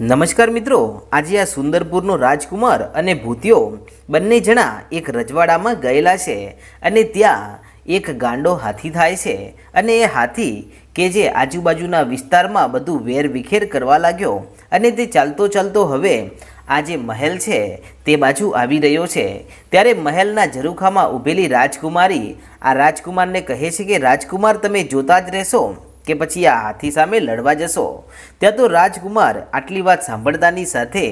નમસ્કાર મિત્રો, આજે આ સુંદરપુરનો રાજકુમાર અને ભૂતિયો બંને જણા એક રજવાડામાં ગયેલા છે અને ત્યાં એક ગાંડો હાથી થાય છે અને એ હાથી કે જે આજુબાજુના વિસ્તારમાં બધું વેર વિખેર કરવા લાગ્યો અને તે ચાલતો ચાલતો હવે આ જે મહેલ છે તે બાજુ આવી રહ્યો છે. ત્યારે મહેલના ઝરૂખામાં ઊભેલી રાજકુમારી આ રાજકુમારને કહે છે કે, રાજકુમાર, તમે જોતા જ રહેશો. કે પછી આ હાથી સામે લડવા જશો? ત્યાં તો રાજકુમાર આટલી વાત સાંભળતાની સાથે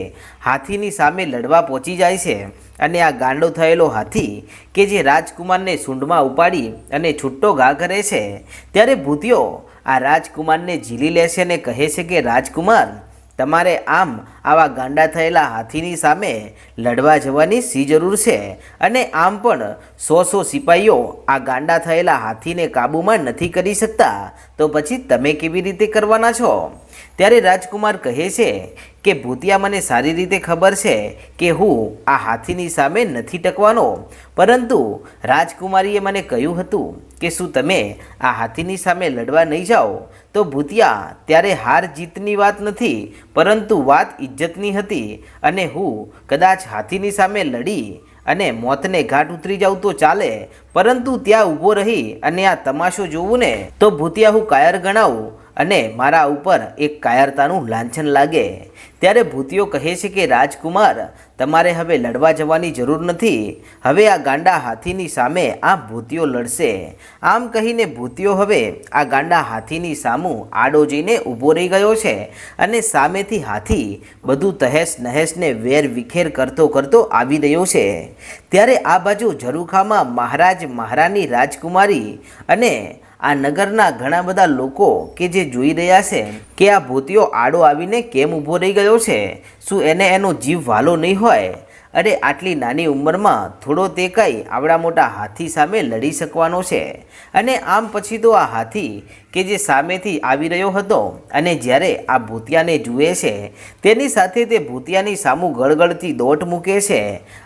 હાથીની સામે લડવા પહોંચી જાય છે અને આ ગાંડો થયેલો હાથી કે જે રાજકુમારને સૂંઢમાં ઉપાડી અને છૂટ્ટો ઘા કરે છે, ત્યારે ભૂતિયો આ રાજકુમારને ઝીલી લે છે અને કહે છે કે, રાજકુમાર તમારે આમ આવા ગાંડા થયેલા હાથીની સામે લડવા જવાની સી જરૂર છે. અને આમ પણ સો સો સિપાહીઓ આ ગાંડા થયેલા હાથીને કાબૂમાં નથી કરી શકતા. તો પછી તમે કેવી રીતે કરવાના છો? ત્યારે રાજકુમાર કહે છે કે, ભૂતિયા, મને સારી રીતે ખબર છે કે હું આ હાથીની સામે નથી ટકવાનો. પરંતુ રાજકુમારીએ મને કહ્યું હતું કે, શું તમે આ હાથીની સામે લડવા નહીં જાઓ? તો ભૂતિયા, ત્યારે હાર જીતની વાત નથી, પરંતુ વાત ઇજ્જતની હતી અને હું કદાચ હાથીની સામે લડી અને મોતને ઘાટ ઉતરી જાઉં તો ચાલે. પરંતુ ત્યાં ઊભો રહી અને આ તમાશો જોવું ને? તો ભૂતિયા, હું કાયર ગણાવું અને મારા ઉપર એક કાયરતાનું લાંછન લાગે. ત્યારે ભૂતિયો કહે છે કે, રાજકુમાર, તમારે હવે લડવા જવાની જરૂર નથી. હવે આ ગાંડા હાથીની સામે આ ભૂતિયો લડશે. આમ કહીને ભૂતિયો હવે આ ગાંડા હાથીની સામું આડો જઈને ઊભો રહી ગયો છે અને સામેથી હાથી બધું તહેશ નહેશને વેર વિખેર કરતો કરતો આવી રહ્યો છે. ત્યારે આ બાજુ ઝરૂખામાં મહારાજ મહારાની રાજકુમારી અને આ નગરના ઘણા બધા લોકો કે જે જોઈ રહ્યા છે કે આ ભૂતિયો આડો આવીને કેમ ઊભો રહી ગયો છે? શું એને એનો જીવ વાલો નહીં હોય? અરે, આટલી નાની ઉંમરમાં થોડો તે કંઈ આવડા મોટા હાથી સામે લડી શકવાનો છે. અને આમ પછી તો આ હાથી કે જે સામેથી આવી રહ્યો હતો અને જ્યારે આ ભૂતિયાને જુએ છે, તેની સાથે તે ભૂતિયાની સામું ગળગળતી દોટ મૂકે છે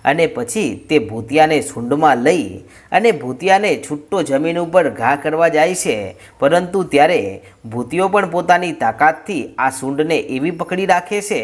અને પછી તે ભૂતિયાને સૂંઢમાં લઈ અને ભૂતિયાને છૂટ્ટો જમીન ઉપર ઘા કરવા જાય છે. પરંતુ ત્યારે ભૂતિયો પણ પોતાની તાકાતથી આ સૂંઢને એવી પકડી રાખે છે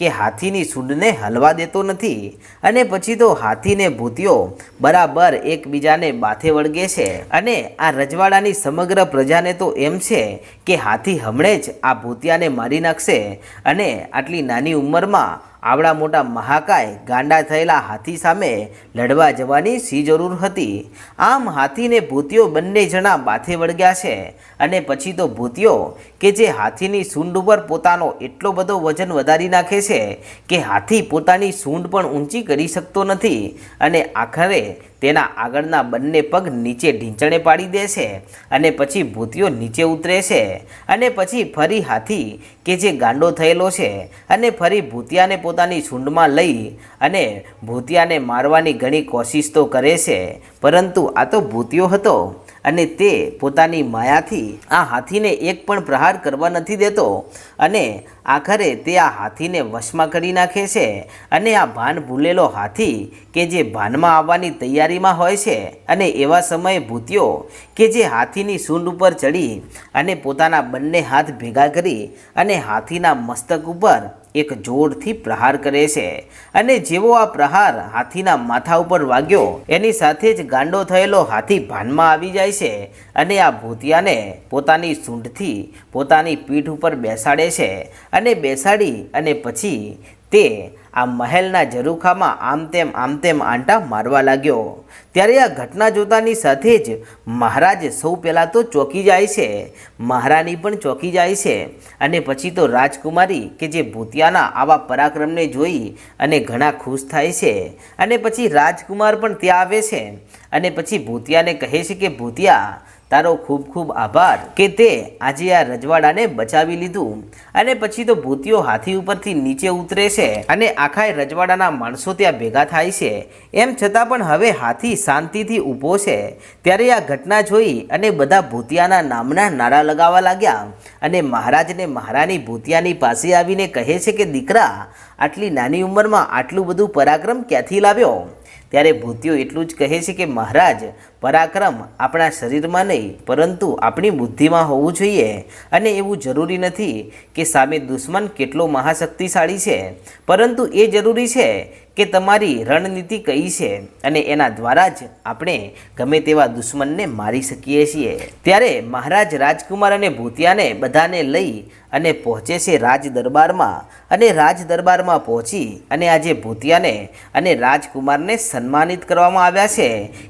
કે હાથીની સૂંઢને હલવા દેતો નથી અને પછી તો હાથીને ભૂતિયો બરાબર એકબીજાને બાથે વળગે છે. અને આ રજવાડાની સમગ્ર પ્રજાને તો એમ છે કે હાથી હમણે જ આ ભૂતિયાને મારી નાખશે અને આટલી નાની ઉંમરમાં આવડા મોટા મહાકાય ગાંડા થયેલા હાથી સામે લડવા જવાની સી જરૂર હતી? આમ હાથીને ભૂતિયો બંને જણા બાથે વળગ્યા છે અને પછી તો ભૂતિયો કે જે હાથીની સૂંઢ ઉપર પોતાનો એટલો બધો વજન વધારી નાખે છે કે હાથી પોતાની સૂંઢ પણ ઊંચી કરી શકતો નથી અને આખરે તેના આગળના બંને પગ નીચે ઢીંચણે પાડી દે છે અને પછી ભૂતિયો નીચે ઉતરે છે અને પછી ફરી હાથી કે જે ગાંડો થયેલો છે અને ફરી ભૂતિયાને પોતાની છૂંડમાં લઈ અને ભૂતિયાને મારવાની ઘણી કોશિશ તો કરે છે, પરંતુ આ તો ભૂતિયો હતો. અને તે પોતાની માયાથી આ હાથીને એક પણ પ્રહાર કરવા નથી દેતો. અને આખરે તે આ હાથીને વશમાં કરી નાખે છે અને આ ભાન ભૂલેલો હાથી કે જે ભાનમાં આવવાની તૈયારીમાં હોય છે અને એવા સમયે ભૂતિયો કે જે હાથીની સૂંઢ ઉપર ચડી અને પોતાના બંને હાથ ભેગા કરી અને હાથીના મસ્તક ઉપર એક જોરથી પ્રહાર કરે છે. અને જેવો આ પ્રહાર હાથીના માથા ઉપર વાગ્યો, એની સાથે જ ગાંડો થયેલો હાથી ભાનમાં આવી જાય છે અને આ ભૂતિયાને પોતાની સૂંઢથી પોતાની પીઠ ઉપર બેસાડે છે. અને બેસાડી અને પછી તે આ મહેલના ઝરૂખામાં આમ તેમ આમ તેમ આંટા મારવા લાગ્યો. ત્યારે આ ઘટના જોતાની સાથે જ મહારાજ સૌ પહેલાં તો ચોંકી જાય છે. મહારાણી પણ ચોંકી જાય છે. અને પછી તો રાજકુમારી કે જે ભૂતિયાના આવા પરાક્રમને જોઈ અને ઘણા ખુશ થાય છે. અને પછી રાજકુમાર પણ ત્યાં આવે છે. અને પછી ભૂતિયાને કહે છે કે, ભૂતિયા તારો ખૂબ ખૂબ આભાર કે તે આજે આ રજવાડાને બચાવી લીધું. અને પછી તો ભૂતિયો હાથી ઉપરથી નીચે ઉતરે છે અને આખા રજવાડાના માણસો ત્યાં ભેગા થાય છે. એમ છતાં પણ હવે હાથી શાંતિથી ઊભો છે. ત્યારે આ ઘટના જોઈ અને બધા ભૂતિયાના નામના નારા લગાવવા લાગ્યા. અને મહારાજને મહારાણી ભૂતિયાની પાસે આવીને કહે છે કે, દીકરા, આટલી નાની ઉંમરમાં આટલું બધું પરાક્રમ ક્યાંથી લાવ્યો? ત્યારે ભૂતિયો એટલું જ કહે છે કે, મહારાજ પરાક્રમ આપણા શરીરમાં નહીં, પરંતુ આપણી બુદ્ધિમાં હોવું જોઈએ. અને એવું જરૂરી નથી કે સામે દુશ્મન કેટલો મહાશક્તિશાળી છે, પરંતુ એ જરૂરી છે કે તમારી રણનીતિ કઈ છે અને એના દ્વારા જ આપણે ગમે તેવા દુશ્મનને મારી શકીએ છીએ. ત્યારે મહારાજ રાજકુમાર અને ભૂતિયાને બધાને લઈ અને પહોંચે છે રાજ દરબારમાં અને રાજ દરબારમાં પહોંચી અને આજે ભૂતિયાને અને રાજકુમારને સન્માનિત કરવામાં આવ્યા છે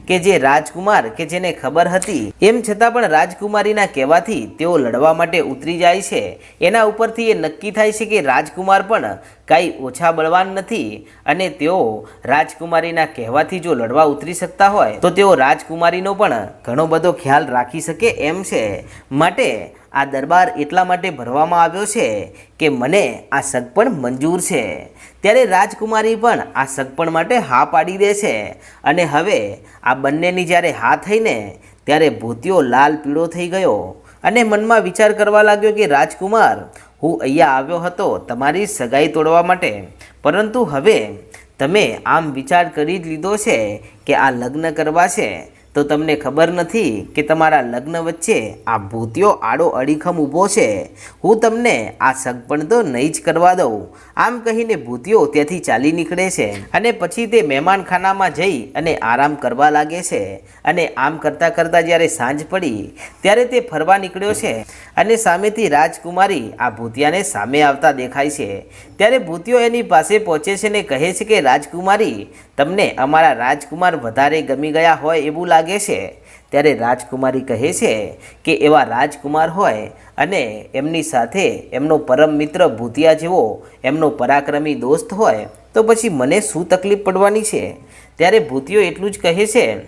કે જે રાજકુમાર કે જેને ખબર હતી. એમ છતાં પણ રાજકુમારીના કહેવાથી તેઓ લડવા માટે ઉતરી જાય છે. એના ઉપરથી એ નક્કી થાય છે કે રાજકુમાર પણ કાંઈ ઓછા બળવાન નથી અને તેઓ રાજકુમારીના કહેવાથી જો લડવા ઉતરી શકતા હોય, તો તેઓ રાજકુમારીનો પણ ઘણો બધો ખ્યાલ રાખી શકે એમ છે. માટે આ દરબાર એટલા માટે ભરવામાં આવ્યો છે કે મને આ સગપણ મંજૂર છે. ત્યારે રાજકુમારી પણ આ સગપણ માટે હા પાડી દે છે. અને હવે આ બંનેની જ્યારે હા થઈને ત્યારે ભૂતિયો લાલ પીળો થઈ ગયો અને મનમાં વિચાર કરવા લાગ્યો કે રાજકુમાર હું અહીંયા આવ્યો હતો તમારી સગાઈ તોડવા માટે. પરંતુ હવે તમે આમ વિચાર કરી જ લીધો છે કે આ લગ્ન કરવા છે. તો તમને ખબર નથી કે તમારા લગ્ન વચ્ચે આ ભૂતિયો આડો અડીખમ ઊભો છે? હું તમને આ સગપણ તો નહીં જ કરવા દઉં. આમ કહીને ભૂતિયો ત્યાંથી ચાલી નીકળે છે અને પછી તે મહેમાનખાનામાં જઈ અને આરામ કરવા લાગે છે. અને આમ કરતાં કરતાં જ્યારે સાંજ પડી, ત્યારે તે ફરવા નીકળ્યો છે અને સામેથી રાજકુમારી આ ભૂતિયાને સામે આવતા દેખાય છે. ત્યારે ભૂતિયો એની પાસે પહોંચે છે ને કહે છે કે, રાજકુમારી, તમને અમારા રાજકુમાર વધારે ગમી ગયા હોય એવું લાગે છે, ત્યારે રાજકુમારી કહે છે કે એવા રાજકુમાર હોય અને એમની સાથે એમનો પરમ મિત્ર ભૂતિયા જેવો, એમનો પરાક્રમી દોસ્ત હોય, તો પછી મને શું તકલીફ પડવાની છે? ત્યારે ભૂતિયો એટલું જ કહે છે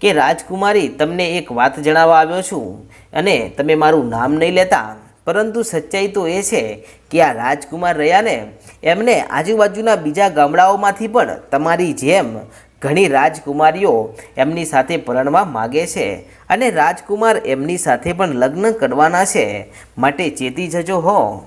કે, રાજકુમારી, તમને એક વાત જણાવવા આવ્યો છું અને તમે મારું નામ નહીં લેતા. પરંતુ સચ્ચાઈ તો એ છે કે આ રાજકુમાર રહ્યા ને, એમને આજુબાજુના બીજા ગામડાઓમાંથી પણ તમારી જેમ ઘણી રાજકુમારીઓ એમની સાથે પરણવા માગે છે અને રાજકુમાર એમની સાથે પણ લગ્ન કરવાના છે. માટે ચેતી જજો હો.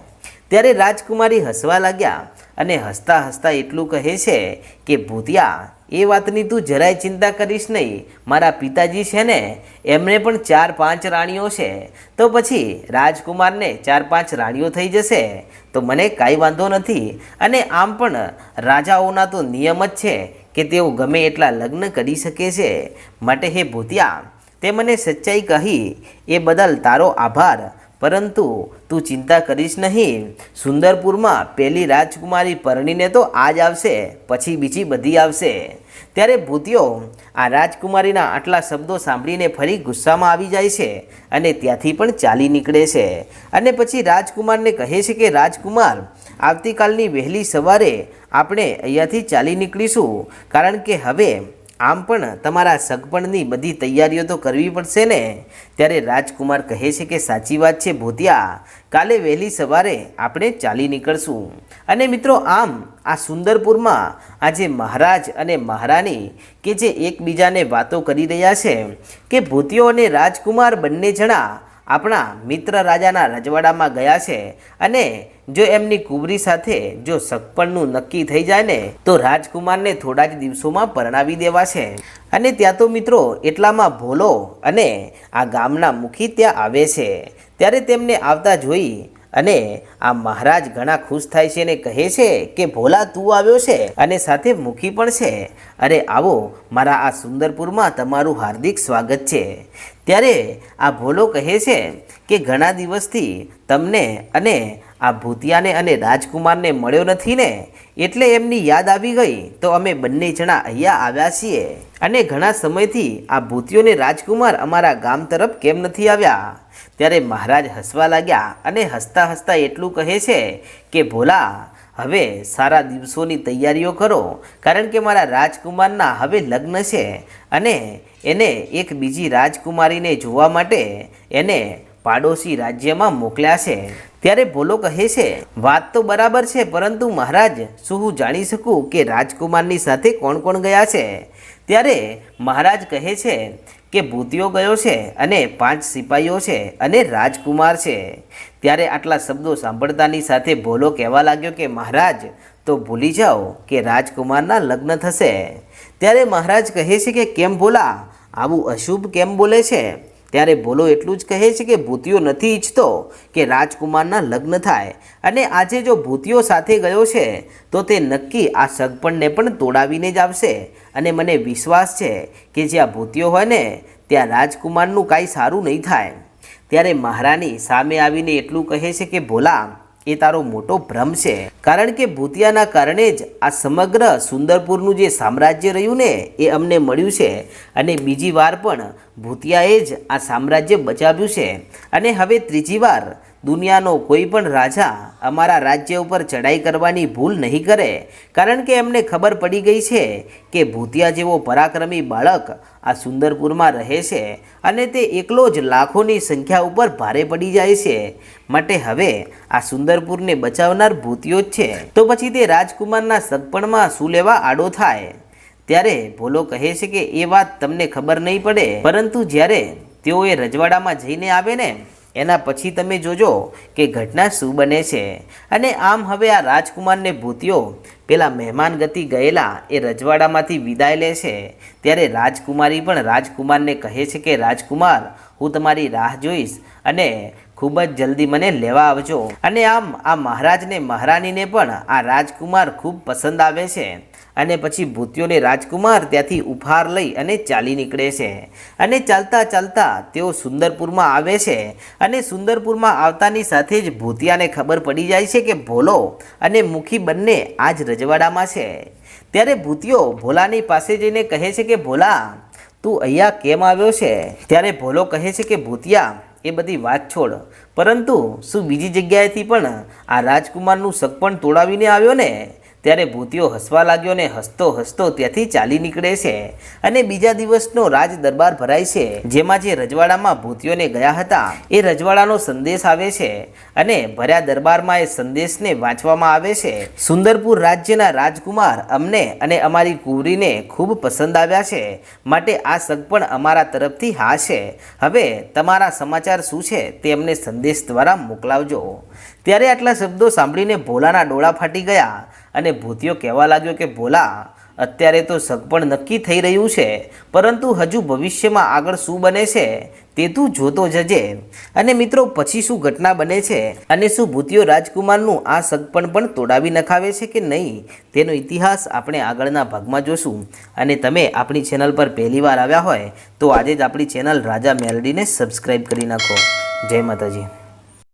ત્યારે રાજકુમારી હસવા લાગ્યા અને હસતા હસતા એટલું કહે છે કે, ભૂતિયા, એ વાતની તું જરાય ચિંતા કરીશ નહીં. મારા પિતાજી છે ને એમને પણ ચાર પાંચ રાણીઓ છે. તો પછી રાજકુમારને ચાર પાંચ રાણીઓ થઈ જશે. તો મને કાંઈ વાંધો નથી. અને આમ પણ રાજાઓના તો નિયમ જ છે કે તેઓ ગમે એટલા લગ્ન કરી શકે છે? માટે હે ભૂતિયા, તે મને સચ્ચાઈ કહી, એ બદલ તારો આભાર. પરંતુ તું ચિંતા કરીશ નહીં. સુંદરપુરમાં પહેલી રાજકુમારી પરણીને તો આ જ આવશે, પછી બીજી બધી આવશે. ત્યારે ભૂતિયો આ રાજકુમારીના આટલા શબ્દો સાંભળીને ફરી ગુસ્સામાં આવી જાય છે અને ત્યાંથી પણ ચાલી નીકળે છે. અને પછી રાજકુમારને કહે છે કે, રાજકુમાર, આવતીકાલની વહેલી સવારે આપણે અહીંયાથી ચાલી નીકળીશું. કારણ કે હવે આમ પણ તમારા સગપણની બધી તૈયારીઓ તો કરવી પડશે ને? ત્યારે રાજકુમાર કહે છે કે સાચી વાત છે ભોતિયા. કાલે વહેલી સવારે આપણે ચાલી નીકળશું. અને મિત્રો આમ, આ સુંદરપુરમાં આજે મહારાજ અને મહારાણી કે જે એકબીજાને વાતો કરી રહ્યા છે કે ભૂતિયો અને રાજકુમાર બંને જણા આપણા મિત્ર રાજાના રજવાડામાં ગયા છે અને જો એમની કુબરી સાથે જો સગપણનું નક્કી થઈ જાય ને, તો રાજકુમારને થોડા જ દિવસોમાં પરણાવી દેવા છે. અને ત્યાં તો મિત્રો એટલામાં ભોલો અને આ ગામના મુખી ત્યાં આવે છે. ત્યારે તેમને આવતા જોઈ અને આ મહારાજ ઘણા ખુશ થાય છે અને કહે છે કે, ભોલા, તું આવ્યો છે? અને સાથે મુખી પણ છે. અરે, આવો, મારા આ સુંદરપુરમાં તમારું હાર્દિક સ્વાગત છે. ત્યારે આ ભોલો કહે છે કે ઘણા દિવસથી તમને અને આ ભૂતિયાને અને રાજકુમારને મળ્યો નથી ને, એટલે એમની યાદ આવી ગઈ, તો અમે બંને જણા અહીંયા આવ્યા છીએ. અને ઘણા સમયથી આ ભૂતિયોને રાજકુમાર અમારા ગામ તરફ કેમ નથી આવ્યા? ત્યારે મહારાજ હસવા લાગ્યા અને હસતા હસતા એટલું કહે છે કે, ભોલા હવે સારા દિવસોની તૈયારીઓ કરો, કારણ કે મારા રાજકુમારના હવે લગ્ન છે અને એને એક બીજી રાજકુમારીને જોવા માટે એને પાડોશી રાજ્યમાં મોકલ્યા છે. ત્યારે ભોલો કહે છે, વાત તો બરાબર છે, પરંતુ મહારાજ, શું હું જાણી શકું કે રાજકુમારની સાથે કોણ કોણ ગયા છે? ત્યારે મહારાજ કહે છે કે ભૂતિયો ગયો છે અને પાંચ સિપાહીઓ છે અને રાજકુમાર છે. ત્યારે આટલા શબ્દો સાંભળતાની સાથે ભોલો કહેવા લાગ્યો કે, મહારાજ, તો ભૂલી જાઓ કે રાજકુમારના લગ્ન થશે. ત્યારે મહારાજ કહે છે કે, કેમ ભોલા? આવું અશુભ કેમ બોલે છે? ત્યારે ભોલો એટલું જ કહે છે કે ભૂતિયો નથી ઈચ્છતો કે રાજકુમારના લગ્ન થાય. અને આજે જો ભૂતિયો સાથે ગયો છે, તો તે નક્કી આ સગપણને પણ તોડાવીને જ આવશે. અને મને વિશ્વાસ છે કે જ્યાં ભૂતિયો હોય ને, ત્યાં રાજકુમારનું કાંઈ સારું નહીં થાય. ત્યારે મહારાણી સામે આવીને એટલું કહે છે કે, ભોલા એ તારો મોટો ભ્રમ છે. કારણ કે ભૂતિયાના કારણે જ આ સમગ્ર સુંદરપુરનું જે સામ્રાજ્ય રહ્યું ને, એ અમને મળ્યું છે. અને બીજી વાર પણ ભૂતિયાએ જ આ સામ્રાજ્ય બચાવ્યું છે. અને હવે ત્રીજી વાર દુનિયાનો કોઈ પણ રાજા અમારા રાજ્ય ઉપર ચડાઈ કરવાની ભૂલ નહીં કરે. કારણ કે એમને ખબર પડી ગઈ છે કે ભૂતિયા જેવો પરાક્રમી બાળક આ સુંદરપુરમાં રહે છે અને તે એકલો જ લાખોની સંખ્યા ઉપર ભારે પડી જાય છે. માટે હવે આ સુંદરપુરને બચાવનાર ભૂતિયો જ છે. તો પછી તે રાજકુમારના સગપણમાં શું લેવા આડો થાય? ત્યારે ભોલો કહે છે કે એ વાત તમને ખબર નહીં પડે. પરંતુ જ્યારે તેઓ એ રજવાડામાં જઈને આવે ને એના પછી તમે જોજો કે ઘટના શું બને છે. અને આમ હવે આ રાજકુમારને ભૂતિયો પેલા મહેમાન ગતિ ગયેલા એ રજવાડામાંથી વિદાય લે છે. ત્યારે રાજકુમારી પણ રાજકુમારને કહે છે કે, રાજકુમાર, હું તમારી રાહ જોઈશ અને ખૂબ જ જલ્દી મને લેવા આવજો. અને આમ આ મહારાજને, મહારાણીને પણ આ રાજકુમાર ખૂબ પસંદ આવે છે. અને પછી ભૂતિઓને રાજકુમાર ત્યાંથી ઉપહાર લઈ અને ચાલી નીકળે છે. અને ચાલતા ચાલતા તેઓ સુંદરપુરમાં આવે છે અને સુંદરપુરમાં આવતાની સાથે જ ભૂતિયાને ખબર પડી જાય છે કે ભોલો અને મુખી બંને આ જ રજવાડામાં છે. ત્યારે ભૂતિયો ભોલાની પાસે જઈને કહે છે કે, ભોલા, તું અહીંયા કેમ આવ્યો છે? ત્યારે ભોલો કહે છે કે, ભૂતિયા, એ બધી વાત છોડ. પરંતુ શું બીજી જગ્યાએથી પણ આ રાજકુમારનું સગપણ તોડાવીને આવ્યો ને? ત્યારે ભૂતિયો હસવા લાગ્યો ને હસતો હસતો ત્યાંથી ચાલી નીકળે છે અને બીજા દિવસનો રાજ દરબાર ભરાય છે, જેમાં જે રજવાડામાં ભૂતિયોને ગયા હતા, એ રજવાડાનો સંદેશ આવે છે અને ભર્યા દરબારમાં એ સંદેશને વાંચવામાં આવે છે. સુંદરપુર રાજ્યના રાજકુમાર અમને અને અમારી કુંવરીને ખૂબ પસંદ આવ્યા છે, માટે આ સગપણ અમારા તરફથી હા છે. હવે તમારા સમાચાર શું છે તે અમને સંદેશ દ્વારા મોકલાવજો. ત્યારે આટલા શબ્દો સાંભળીને ભોલાના ડોળા ફાટી ગયા અને ભૂતિયો કહેવા લાગ્યો કે, ભોલા, અત્યારે તો સગપણ નક્કી થઈ રહ્યું છે, પરંતુ હજુ ભવિષ્યમાં આગળ શું બને છે તે તું જોતો જજે. અને મિત્રો, પછી શું ઘટના બને છે અને શું ભૂતિયો રાજકુમારનું આ સગપણ પણ તોડાવી નખાવે છે કે નહીં, તેનો ઇતિહાસ આપણે આગળના ભાગમાં જોશું. અને તમે આપણી ચેનલ પર પહેલીવાર આવ્યા હોય, તો આજે જ આપણી ચેનલ રાજા મેલડીને સબસ્ક્રાઈબ કરી નાખો. જય માતાજી.